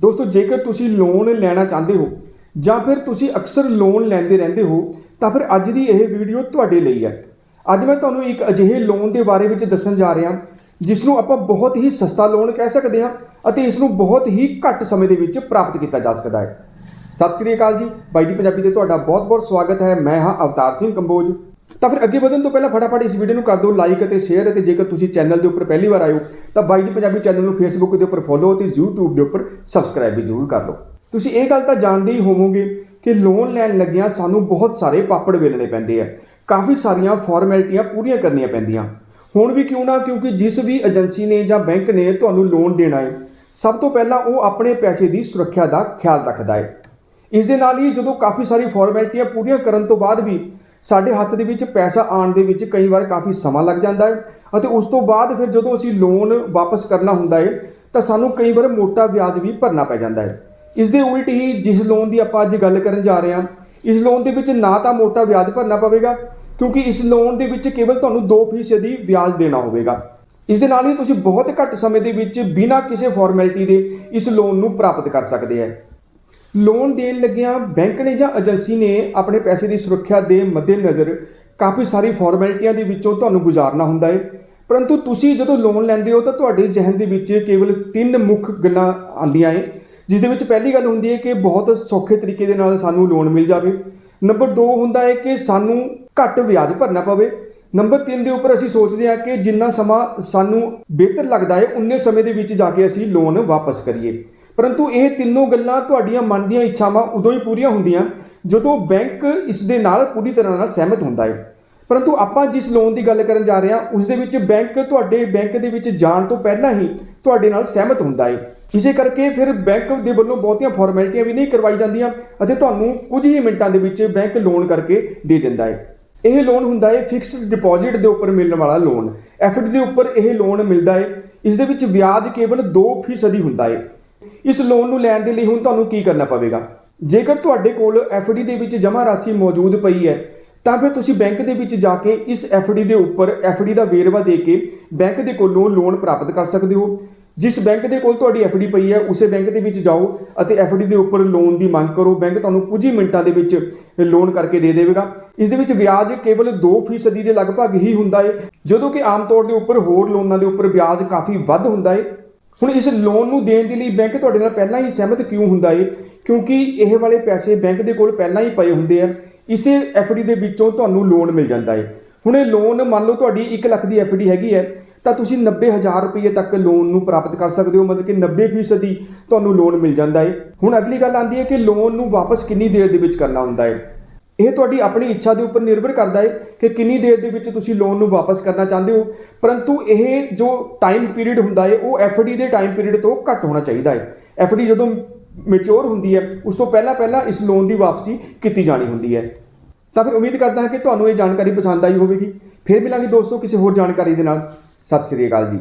ਦੋਸਤੋ, ਜੇਕਰ ਤੁਸੀਂ ਲੋਨ ਲੈਣਾ ਚਾਹੁੰਦੇ ਹੋ ਜਾਂ ਫਿਰ ਤੁਸੀਂ ਅਕਸਰ ਲੋਨ ਲੈਂਦੇ ਰਹਿੰਦੇ ਹੋ, ਤਾਂ ਫਿਰ ਅੱਜ ਦੀ ਇਹ ਵੀਡੀਓ ਤੁਹਾਡੇ ਲਈ ਹੈ। ਅੱਜ ਮੈਂ ਤੁਹਾਨੂੰ ਇੱਕ ਅਜਿਹੇ ਲੋਨ ਦੇ ਬਾਰੇ ਵਿੱਚ ਦੱਸਣ ਜਾ ਰਿਹਾ ਜਿਸ ਨੂੰ ਆਪਾਂ ਬਹੁਤ ਹੀ ਸਸਤਾ ਲੋਨ ਕਹਿ ਸਕਦੇ ਹਾਂ ਅਤੇ ਇਸ ਨੂੰ ਬਹੁਤ ਹੀ ਘੱਟ ਸਮੇਂ ਦੇ ਵਿੱਚ ਪ੍ਰਾਪਤ ਕੀਤਾ ਜਾ ਸਕਦਾ ਹੈ। ਸਤਿ ਸ੍ਰੀ ਅਕਾਲ ਜੀ। ਬਾਈ ਜੀ, ਪੰਜਾਬੀ ਤੇ ਤੁਹਾਡਾ ਬਹੁਤ-ਬਹੁਤ ਸਵਾਗਤ ਹੈ। ਮੈਂ ਹਾਂ ਅਵਤਾਰ ਸਿੰਘ ਕੰਬੋਜ। ਤਾਂ ਫਿਰ ਅੱਗੇ ਵਧਣ ਤੋਂ ਪਹਿਲਾਂ ਫਟਾਫਟ ਇਸ ਵੀਡੀਓ ਨੂੰ ਕਰ ਦਿਓ ਲਾਈਕ ਅਤੇ ਸ਼ੇਅਰ ਅਤੇ ਜੇਕਰ ਤੁਸੀਂ ਚੈਨਲ ਦੇ ਉੱਪਰ ਪਹਿਲੀ ਵਾਰ ਆਇਓ ਤਾਂ ਬਾਈ ਜੀ ਪੰਜਾਬੀ ਚੈਨਲ ਨੂੰ ਫੇਸਬੁੱਕ ਦੇ ਉੱਪਰ ਫੋਲੋ ਅਤੇ YouTube ਦੇ ਉੱਪਰ ਸਬਸਕ੍ਰਾਈਬ ਵੀ ਜ਼ਰੂਰ ਕਰ ਲਓ। ਤੁਸੀਂ ਇਹ ਗੱਲ ਤਾਂ ਜਾਣਦੇ ਹੀ ਹੋਵੋਗੇ ਕਿ ਲੋਨ ਲੈਣ ਲੱਗਿਆਂ ਸਾਨੂੰ ਬਹੁਤ ਸਾਰੇ ਪਾਪੜ ਵੇਲਣੇ ਪੈਂਦੇ ਆ। ਕਾਫੀ ਸਾਰੀਆਂ ਫਾਰਮੈਲਿਟੀਆਂ ਪੂਰੀਆਂ ਕਰਨੀਆਂ ਪੈਂਦੀਆਂ। ਹੁਣ ਵੀ ਕਿਉਂ ਨਾ, ਕਿਉਂਕਿ ਜਿਸ ਵੀ ਏਜੰਸੀ ਨੇ ਜਾਂ ਬੈਂਕ ਨੇ ਤੁਹਾਨੂੰ ਲੋਨ ਦੇਣਾ ਹੈ, ਸਭ ਤੋਂ ਪਹਿਲਾਂ ਉਹ ਆਪਣੇ ਪੈਸੇ ਦੀ ਸੁਰੱਖਿਆ ਦਾ ਖਿਆਲ ਰੱਖਦਾ ਹੈ। ਇਸ ਦੇ ਨਾਲ ਹੀ ਜਦੋਂ ਕਾਫੀ ਸਾਰੀ ਫਾਰਮੈਲਿਟੀਆਂ ਪੂਰੀਆਂ ਕਰਨ ਤੋਂ ਬਾਅਦ ਵੀ ਸਾਡੇ ਹੱਥ ਦੇ ਵਿੱਚ ਪੈਸਾ ਆਉਣ ਦੇ ਵਿੱਚ ਕਈ ਵਾਰ ਕਾਫੀ ਸਮਾਂ ਲੱਗ ਜਾਂਦਾ ਹੈ ਅਤੇ ਉਸ ਤੋਂ ਬਾਅਦ ਫਿਰ ਜਦੋਂ ਅਸੀਂ ਲੋਨ ਵਾਪਸ ਕਰਨਾ ਹੁੰਦਾ ਹੈ, ਤਾਂ ਸਾਨੂੰ ਕਈ ਵਾਰ ਮੋਟਾ ਵਿਆਜ ਵੀ ਭਰਨਾ ਪੈ ਜਾਂਦਾ ਹੈ। ਇਸ ਦੇ ਉਲਟ ਹੀ ਜਿਸ ਲੋਨ ਦੀ ਆਪਾਂ ਅੱਜ ਗੱਲ ਕਰਨ ਜਾ ਰਹੇ ਹਾਂ, ਇਸ ਲੋਨ ਦੇ ਵਿੱਚ ਨਾ ਤਾਂ ਮੋਟਾ ਵਿਆਜ ਭਰਨਾ ਪਵੇਗਾ, ਕਿਉਂਕਿ ਇਸ ਲੋਨ ਦੇ ਵਿੱਚ ਕੇਵਲ ਤੁਹਾਨੂੰ 2% ਦੀ ਵਿਆਜ ਦੇਣਾ ਹੋਵੇਗਾ। ਇਸ ਦੇ ਨਾਲ ਹੀ ਤੁਸੀਂ ਬਹੁਤ ਘੱਟ ਸਮੇਂ ਦੇ ਵਿੱਚ ਬਿਨਾਂ ਕਿਸੇ ਫਾਰਮੈਲਿਟੀ ਦੇ ਇਸ ਲੋਨ ਨੂੰ ਪ੍ਰਾਪਤ ਕਰ ਸਕਦੇ ਹੈ। ਲੋਨ ਦੇਣ ਲੱਗਿਆਂ ਬੈਂਕ ਨੇ ਜਾਂ ਏਜੰਸੀ ਨੇ ਆਪਣੇ ਪੈਸੇ ਦੀ ਸੁਰੱਖਿਆ ਦੇ ਮੱਦੇਨਜ਼ਰ ਕਾਫੀ ਸਾਰੀ ਫਾਰਮੈਲਿਟੀਆਂ ਦੇ ਵਿੱਚੋਂ ਤੁਹਾਨੂੰ ਗੁਜ਼ਾਰਨਾ ਹੁੰਦਾ ਹੈ ਪਰੰਤੂ ਤੁਸੀਂ ਜਦੋਂ ਲੋਨ ਲੈਂਦੇ ਹੋ ਤਾਂ ਤੁਹਾਡੇ ਜ਼ਿਹਨ ਦੇ ਵਿੱਚ ਕੇਵਲ ਤਿੰਨ ਮੁੱਖ ਗੱਲਾਂ ਆਉਂਦੀਆਂ ਹੈ ਜਿਸ ਦੇ ਵਿੱਚ ਪਹਿਲੀ ਗੱਲ ਹੁੰਦੀ ਹੈ ਕਿ ਬਹੁਤ ਸੌਖੇ ਤਰੀਕੇ ਦੇ ਨਾਲ ਸਾਨੂੰ ਲੋਨ ਮਿਲ ਜਾਵੇ। ਨੰਬਰ 2 ਹੁੰਦਾ ਹੈ ਕਿ ਸਾਨੂੰ ਘੱਟ ਵਿਆਜ ਭਰਨਾ ਪਵੇ। ਨੰਬਰ 3 ਦੇ ਉੱਪਰ ਅਸੀਂ ਸੋਚਦੇ ਹਾਂ ਕਿ ਜਿੰਨਾ ਸਮਾਂ ਸਾਨੂੰ ਬਿਹਤਰ ਲੱਗਦਾ ਹੈ ਉਨੇ ਸਮੇਂ ਦੇ ਵਿੱਚ ਜਾ ਕੇ ਅਸੀਂ ਲੋਨ ਵਾਪਸ ਕਰੀਏ। ਪਰੰਤੂ ਇਹ ਤਿੰਨੋਂ ਗੱਲਾਂ ਤੁਹਾਡੀਆਂ ਮਨ ਦੀਆਂ ਇੱਛਾਵਾਂ ਉਦੋਂ ਹੀ ਪੂਰੀਆਂ ਹੁੰਦੀਆਂ ਜਦੋਂ ਬੈਂਕ ਇਸ ਦੇ ਨਾਲ ਪੂਰੀ ਤਰ੍ਹਾਂ ਨਾਲ ਸਹਿਮਤ ਹੁੰਦਾ ਹੈ। ਪਰੰਤੂ ਆਪਾਂ ਜਿਸ ਲੋਨ ਦੀ ਗੱਲ ਕਰਨ ਜਾ ਰਹੇ ਹਾਂ, ਉਸ ਦੇ ਵਿੱਚ ਬੈਂਕ ਤੁਹਾਡੇ ਬੈਂਕ ਦੇ ਵਿੱਚ ਜਾਣ ਤੋਂ ਪਹਿਲਾਂ ਹੀ ਤੁਹਾਡੇ ਨਾਲ ਸਹਿਮਤ ਹੁੰਦਾ ਹੈ। ਇਸੇ ਕਰਕੇ ਫਿਰ ਬੈਂਕ ਦੇ ਵੱਲੋਂ ਬਹੁਤੀਆਂ ਫਾਰਮੈਲਿਟੀਆਂ ਵੀ ਨਹੀਂ ਕਰਵਾਈ ਜਾਂਦੀਆਂ ਅਤੇ ਤੁਹਾਨੂੰ ਕੁਝ ਹੀ ਮਿੰਟਾਂ ਦੇ ਵਿੱਚ ਬੈਂਕ ਲੋਨ ਕਰਕੇ ਦੇ ਦਿੰਦਾ ਹੈ। ਇਹ ਲੋਨ ਹੁੰਦਾ ਹੈ ਫਿਕਸਡ ਡਿਪੋਜ਼ਿਟ ਦੇ ਉੱਪਰ ਮਿਲਣ ਵਾਲਾ ਲੋਨ ਐਫਡੀ ਦੇ ਉੱਪਰ ਇਹ ਲੋਨ ਮਿਲਦਾ ਹੈ। ਇਸ ਦੇ ਵਿੱਚ ਵਿਆਜ ਕੇਵਲ 2% ਹੁੰਦਾ ਹੈ। ਇਸ ਲੋਨ ਨੂੰ ਲੈਣ ਦੇ ਲਈ ਹੁਣ ਤੁਹਾਨੂੰ ਕੀ ਕਰਨਾ ਪਵੇਗਾ? ਜੇਕਰ ਤੁਹਾਡੇ ਕੋਲ ਐਫਡੀ ਦੇ ਵਿੱਚ ਜਮ੍ਹਾਂ ਰਾਸ਼ੀ ਮੌਜੂਦ ਪਈ ਹੈ, ਤਾਂ ਫਿਰ ਤੁਸੀਂ ਬੈਂਕ ਦੇ ਵਿੱਚ ਜਾ ਕੇ ਇਸ ਐਫਡੀ ਦੇ ਉੱਪਰ ਐਫਡੀ ਦਾ ਵੇਰਵਾ ਦੇ ਕੇ ਬੈਂਕ ਦੇ ਕੋਲੋਂ ਲੋਨ ਪ੍ਰਾਪਤ ਕਰ ਸਕਦੇ ਹੋ। ਜਿਸ ਬੈਂਕ ਦੇ ਕੋਲ ਤੁਹਾਡੀ ਐਫਡੀ ਪਈ ਹੈ, ਉਸੇ ਬੈਂਕ ਦੇ ਵਿੱਚ ਜਾਓ ਅਤੇ ਐਫਡੀ ਦੇ ਉੱਪਰ ਲੋਨ ਦੀ ਮੰਗ ਕਰੋ। ਬੈਂਕ ਤੁਹਾਨੂੰ ਕੁਝ ਹੀ ਮਿੰਟਾਂ ਦੇ ਵਿੱਚ ਲੋਨ ਕਰਕੇ ਦੇ ਦੇਵੇਗਾ। ਇਸ ਦੇ ਵਿੱਚ ਵਿਆਜ ਕੇਵਲ 2% ਦੇ ਲਗਭਗ ਹੀ ਹੁੰਦਾ ਹੈ, ਜਦੋਂ ਕਿ ਆਮ ਤੌਰ ਦੇ ਉੱਪਰ ਹੋਰ ਲੋਨਾਂ ਦੇ ਉੱਪਰ ਵਿਆਜ ਕਾਫੀ ਵੱਧ ਹੁੰਦਾ ਹੈ। ਹੁਣ ਇਸ ਲੋਨ ਨੂੰ ਦੇਣ ਦੇ ਲਈ ਬੈਂਕ ਤੁਹਾਡੇ ਨਾਲ ਪਹਿਲਾਂ ਹੀ ਸਹਿਮਤ ਕਿਉਂ ਹੁੰਦਾ ਏ? ਕਿਉਂਕਿ ਇਹ ਵਾਲੇ ਪੈਸੇ ਬੈਂਕ ਦੇ ਕੋਲ ਪਹਿਲਾਂ ਹੀ ਪਏ ਹੁੰਦੇ ਆ। ਇਸੇ ਐਫਡੀ ਦੇ ਵਿੱਚੋਂ ਤੁਹਾਨੂੰ ਲੋਨ ਮਿਲ ਜਾਂਦਾ ਹੈ ਹੁਣ ਇਹ ਲੋਨ ਮੰਨ ਲਓ ਤੁਹਾਡੀ 1 ਲੱਖ ਦੀ ਐਫਡੀ ਹੈਗੀ ਹੈ ਤਾਂ ਤੁਸੀਂ 90000 ਰੁਪਏ ਤੱਕ ਲੋਨ ਨੂੰ ਪ੍ਰਾਪਤ ਕਰ ਸਕਦੇ ਹੋ, ਮਤਲਬ ਕਿ 90% ਦੀ ਤੁਹਾਨੂੰ ਲੋਨ ਮਿਲ ਜਾਂਦਾ ਏ। ਹੁਣ ਅਗਲੀ ਗੱਲ ਆਉਂਦੀ ਹੈ ਕਿ ਲੋਨ ਨੂੰ ਵਾਪਸ ਕਿੰਨੀ ਦੇਰ ਦੇ ਵਿੱਚ ਕਰਨਾ ਹੁੰਦਾ ਹੈ ਇਹ ਤੁਹਾਡੀ ਆਪਣੀ ਇੱਛਾ ਦੇ ਉੱਪਰ ਨਿਰਭਰ ਕਰਦਾ ਹੈ ਕਿ ਕਿੰਨੀ ਦੇਰ ਦੇ ਵਿੱਚ ਤੁਸੀਂ ਲੋਨ ਨੂੰ ਵਾਪਸ ਕਰਨਾ ਚਾਹੁੰਦੇ ਹੋ। ਪਰੰਤੂ ਇਹ ਜੋ ਟਾਈਮ ਪੀਰੀਅਡ ਹੁੰਦਾ ਹੈ, ਉਹ ਐਫਡੀ ਦੇ ਟਾਈਮ ਪੀਰੀਅਡ ਤੋਂ ਘੱਟ ਹੋਣਾ ਚਾਹੀਦਾ ਹੈ। ਐਫਡੀ ਜਦੋਂ ਮੈਚੁਰ ਹੁੰਦੀ ਹੈ, ਉਸ ਤੋਂ ਪਹਿਲਾਂ ਪਹਿਲਾਂ ਇਸ ਲੋਨ ਦੀ ਵਾਪਸੀ ਕੀਤੀ ਜਾਣੀ ਹੁੰਦੀ ਹੈ। ਤਾਂ ਫਿਰ ਉਮੀਦ ਕਰਦਾ ਹਾਂ ਕਿ ਤੁਹਾਨੂੰ ਇਹ ਜਾਣਕਾਰੀ ਪਸੰਦ ਆਈ ਹੋਵੇਗੀ। ਫਿਰ ਮਿਲਾਂਗੇ ਦੋਸਤੋ ਕਿਸੇ ਹੋਰ ਜਾਣਕਾਰੀ ਦੇ ਨਾਲ। ਸਤਿ ਸ੍ਰੀ ਅਕਾਲ ਜੀ।